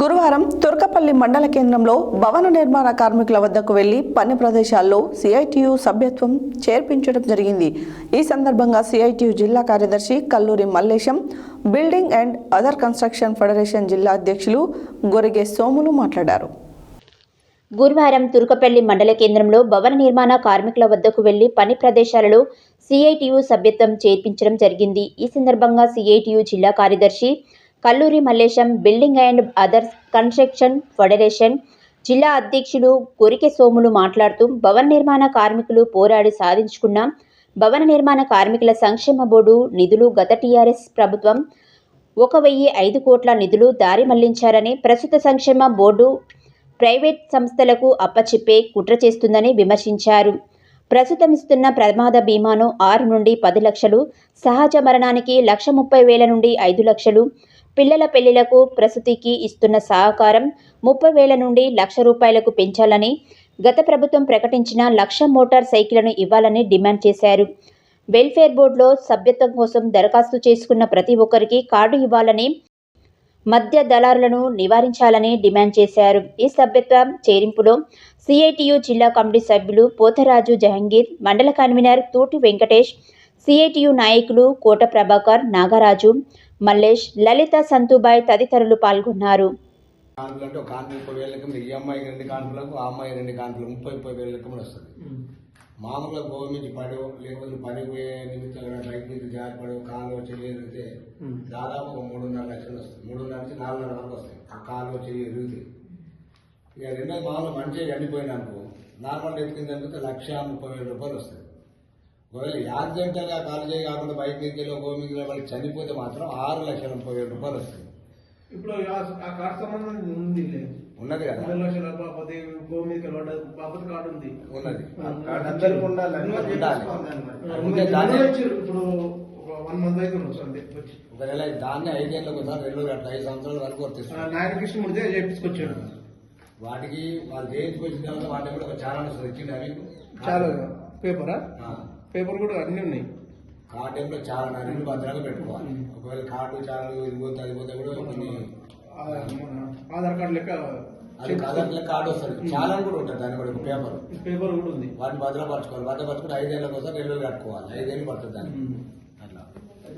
గురువారం తుర్కపల్లి మండల కేంద్రంలో భవన నిర్మాణ కార్మికుల వద్దకు వెళ్ళి పని ప్రదేశాల్లో సిఐటియు సభ్యత్వం చేర్పించడం జరిగింది. ఈ సందర్భంగా సిఐటియు జిల్లా కార్యదర్శి Kalluri Mallesham building and other construction federation జిల్లా అధ్యక్షులు గొరిగే సోములు మాట్లాడారు. గురువారం తుర్కపల్లి మండల కేంద్రంలో భవన నిర్మాణ కార్మికుల వద్దకు వెళ్ళి పని ప్రదేశాలలో సిఐటియు సభ్యత్వం చేర్పించడం జరిగింది. ఈ సందర్భంగా సిఐటియు జిల్లా కార్యదర్శి Kalluri Mallesham building and others construction federation జిల్లా అధ్యక్షులు కొరికె సోములు మాట్లాడుతూ భవన నిర్మాణ కార్మికులు పోరాడి సాధించుకున్న భవన నిర్మాణ కార్మికుల సంక్షేమ బోర్డు నిధులు గత టీఆర్ఎస్ ప్రభుత్వం ఒక వెయ్యి ఐదు కోట్ల నిధులు దారి మళ్ళించారని ప్రస్తుత సంక్షేమ బోర్డు ప్రైవేట్ సంస్థలకు అప్పచెప్పే కుట్ర చేస్తుందని విమర్శించారు. ప్రస్తుతం ఇస్తున్న ప్రమాద బీమాను ఆరు నుండి పది లక్షలు సహజ మరణానికి లక్ష ముప్పై వేల నుండి ఐదు లక్షలు పిల్లల పెళ్ళిలకు ప్రసూతికి ఇస్తున్న సహకారం ముప్పై వేల నుండి లక్ష రూపాయలకు పెంచాలని గత ప్రభుత్వం ప్రకటించిన లక్ష మోటార్ సైకిళ్ళను ఇవ్వాలని డిమాండ్ చేశారు. వెల్ఫేర్ బోర్డులో సభ్యత్వం కోసం దరఖాస్తు చేసుకున్న ప్రతి ఒక్కరికి కార్డు ఇవ్వాలని మధ్య దళారులను నివారించాలని డిమాండ్ చేశారు. ఈ సభ్యత్వ చేరింపులో సిఐటియు జిల్లా కమిటీ సభ్యులు పోతరాజు జహంగీర్ మండల కన్వీనర్ తూటి వెంకటేష్ సిఐటియు నాయకులు కోట ప్రభాకర్ నాగరాజు మల్లేష్ లలిత సంతుబాయ్ తదితరులు పాల్గొన్నారు. కాన్పులు అంటే ఒక కాన్పు ముప్పై వేల లెక్క ఈ అమ్మాయికి రెండు కాన్పులకు ఆ అమ్మాయి రెండు కాన్పులు ముప్పై ముప్పై వేల లెక్క వస్తుంది. మామూలుగా పడో లేకపోతే పని పోయే నిమిత్తం బైక్ నుంచి జారిపడో కాలు ఎరిగితే దాదాపు ఒక మూడున్నర లక్షలు వస్తుంది. మూడున్నర నుంచి నాలుగున్నర వరకు వస్తాయి ఆ కాలు వచ్చి ఎరిగితే ఇక రెండోది మామూలుగా మంచిగా అనుకో. నార్మల్ కింద అనిపితే లక్ష ముప్పై వేల రూపాయలు వస్తుంది. ఒకవేళ యాక్సిడెంటల్గా కాలు చేయి కాకుండా బైక్ నుంచి వెళ్ళి గోవు మీద వాళ్ళకి చనిపోతే మాత్రం ఆరు లక్షల ముప్పై వేల రూపాయలు వస్తాయి. ఇప్పుడు ఆ- కార్డు సంబంధం ఉంది ఉన్నది కదా. లక్షల కార్డు ఉంది. ఉన్నది. అందరికి ఉండాలి. ఇప్పుడు ఒక వన్ మంత్ అయితే వస్తుంది. వచ్చి. ఒక నెల దాన్ని ఐదేళ్ళకి ఒకసారి రెండు అట్లా ఐదు సంవత్సరాల వరకు నాయన కృష్ణమూర్తి చేపించుకొచ్చాడు. వాటికి వాళ్ళు చేయించుకొచ్చిన తర్వాత వాటి కూడా ఒక ఛానల్ వస్తుంది. ఇచ్చింది అవి చాలా పేపరా? ఆ, పేపర్ కూడా అన్ని ఉన్నాయి. ఆ టైంలో చాలా నా రెండు భద్రంగా పెట్టుకోవాలి. ఒకవేళ కార్డు ఛానల్ ఇది పోతే అది పోతే కూడా కొన్ని ఆధార్ కార్డు లెక్క అది కలర్ల కార్డు వస్తుంది. చాలా కూడా ఉంటుంది దాని కూడా పేపర్. పేపర్ కూడా ఉంది. వాటిని భద్రపరచుకోవాలి. భద్రపరచుకుంటే ఐదేళ్ళకి ఒకసారి నెలలు కట్టుకోవాలి. ఐదేళ్ళు పడుతుంది ఉమ్.